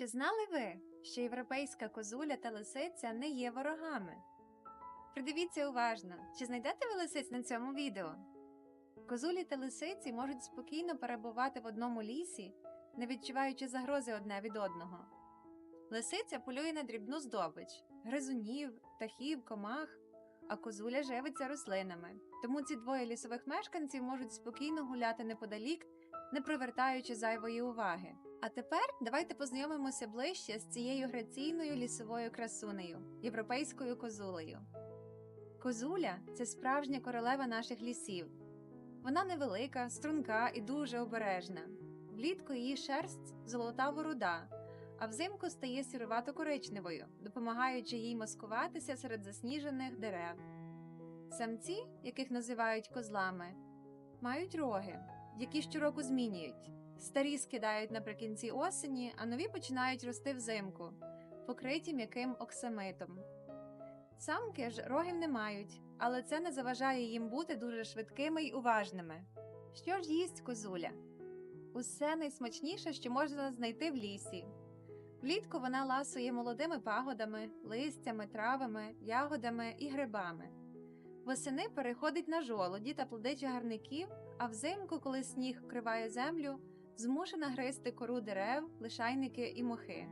Чи знали ви, що європейська козуля та лисиця не є ворогами? Придивіться уважно, чи знайдете ви лисиць на цьому відео? Козулі та лисиці можуть спокійно перебувати в одному лісі, не відчуваючи загрози одне від одного. Лисиця полює на дрібну здобич, гризунів, птахів, комах, а козуля живиться рослинами. Тому ці двоє лісових мешканців можуть спокійно гуляти неподалік, не привертаючи зайвої уваги. А тепер давайте познайомимося ближче з цією граційною лісовою красунею, європейською козулею. Козуля це справжня королева наших лісів. Вона невелика, струнка і дуже обережна. Влітку її шерсть золотаво руда, а взимку стає сірувато-коричневою, допомагаючи їй маскуватися серед засніжених дерев. Самці, яких називають козлами, мають роги, які щороку змінюють. Старі скидають наприкінці осені, а нові починають рости взимку, покриті м'яким оксамитом. Самки ж рогів не мають, але це не заважає їм бути дуже швидкими й уважними. Що ж їсть козуля? Усе найсмачніше, що можна знайти в лісі. Влітку вона ласує молодими пагодами, листями, травами, ягодами і грибами. Восени переходить на жолоді та плоди чагарників, а взимку, коли сніг вкриває землю, змушена гризти кору дерев, лишайники і мохи.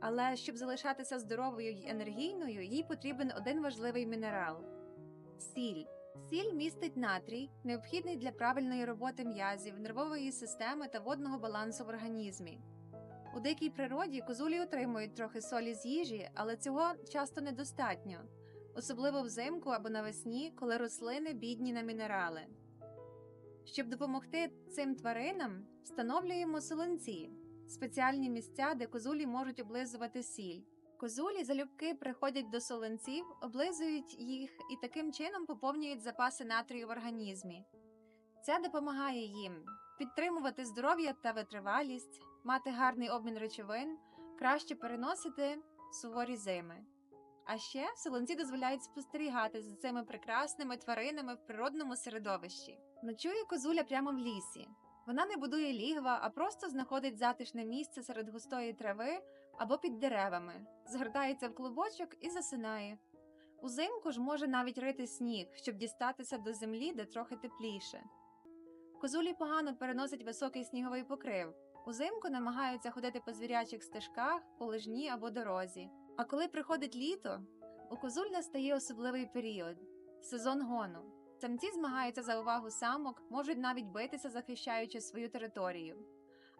Але щоб залишатися здоровою й енергійною, їй потрібен один важливий мінерал сіль. Сіль містить натрій, необхідний для правильної роботи м'язів, нервової системи та водного балансу в організмі. У дикій природі козулі отримують трохи солі з їжі, але цього часто недостатньо, особливо взимку або навесні, коли рослини бідні на мінерали. Щоб допомогти цим тваринам, встановлюємо солонці спеціальні місця, де козулі можуть облизувати сіль. Козулі залюбки приходять до солонців, облизують їх і таким чином поповнюють запаси натрію в організмі. Це допомагає їм підтримувати здоров'я та витривалість, мати гарний обмін речовин, краще переносити суворі зими. А ще солонці дозволяють спостерігати за цими прекрасними тваринами в природному середовищі. Ночує козуля прямо в лісі. Вона не будує лігва, а просто знаходить затишне місце серед густої трави або під деревами, згортається в клубочок і засинає. Узимку ж може навіть рити сніг, щоб дістатися до землі, де трохи тепліше. Козулі погано переносять високий сніговий покрив. Узимку намагаються ходити по звірячих стежках, по лижні або дорозі. А коли приходить літо, у козуль настає особливий період сезон гону. Самці змагаються за увагу самок, можуть навіть битися, захищаючи свою територію.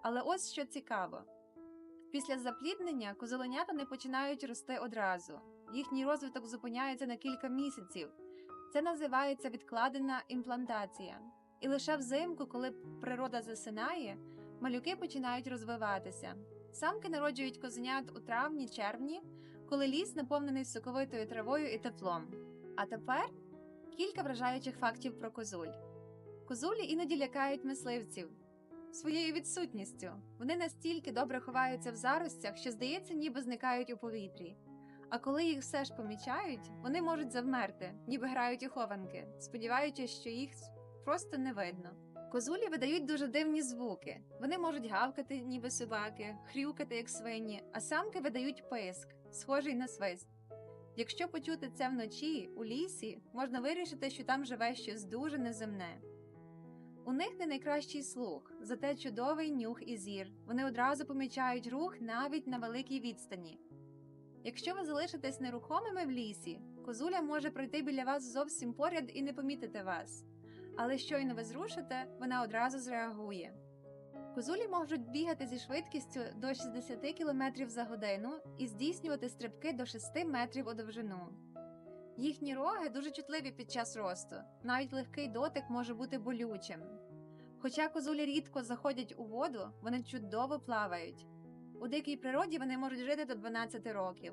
Але ось що цікаво: після запліднення козуленята не починають рости одразу, їхній розвиток зупиняється на кілька місяців. Це називається відкладена імплантація. І лише взимку, коли природа засинає, малюки починають розвиватися. Самки народжують козенят у травні-червні, коли ліс наповнений соковитою травою і теплом. А тепер Кілька вражаючих фактів про козуль. Козулі іноді лякають мисливців своєю відсутністю. Вони настільки добре ховаються в заростях, що, здається, ніби зникають у повітрі. А коли їх все ж помічають, вони можуть завмерти, ніби грають у хованки, сподіваючись, що їх просто не видно. Козулі видають дуже дивні звуки. Вони можуть гавкати, ніби собаки, хрюкати, як свині, а самки видають писк, схожий на свист. Якщо почути це вночі у лісі, можна вирішити, що там живе щось дуже неземне. У них не найкращий слух, зате чудовий нюх і зір. Вони одразу помічають рух навіть на великій відстані. Якщо ви залишитесь нерухомими в лісі, козуля може пройти біля вас зовсім поряд і не помітити вас, але щойно ви зрушите, вона одразу зреагує. Козулі можуть бігати зі швидкістю до 60 км за годину і здійснювати стрибки до 6 метрів у довжину. Їхні роги дуже чутливі під час росту, навіть легкий дотик може бути болючим. Хоча козулі рідко заходять у воду, вони чудово плавають. У дикій природі вони можуть жити до 12 років.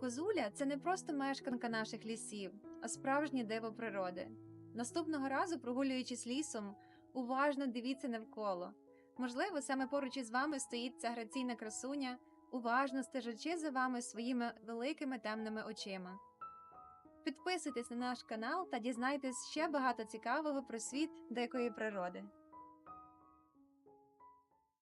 Козуля це не просто мешканка наших лісів, а справжнє диво природи. Наступного разу, прогулюючись лісом, уважно дивіться навколо. Можливо, саме поруч із вами стоїть ця граційна красуня, уважно стежачи за вами своїми великими темними очима. Підписуйтесь на наш канал та дізнайтесь ще багато цікавого про світ дикої природи.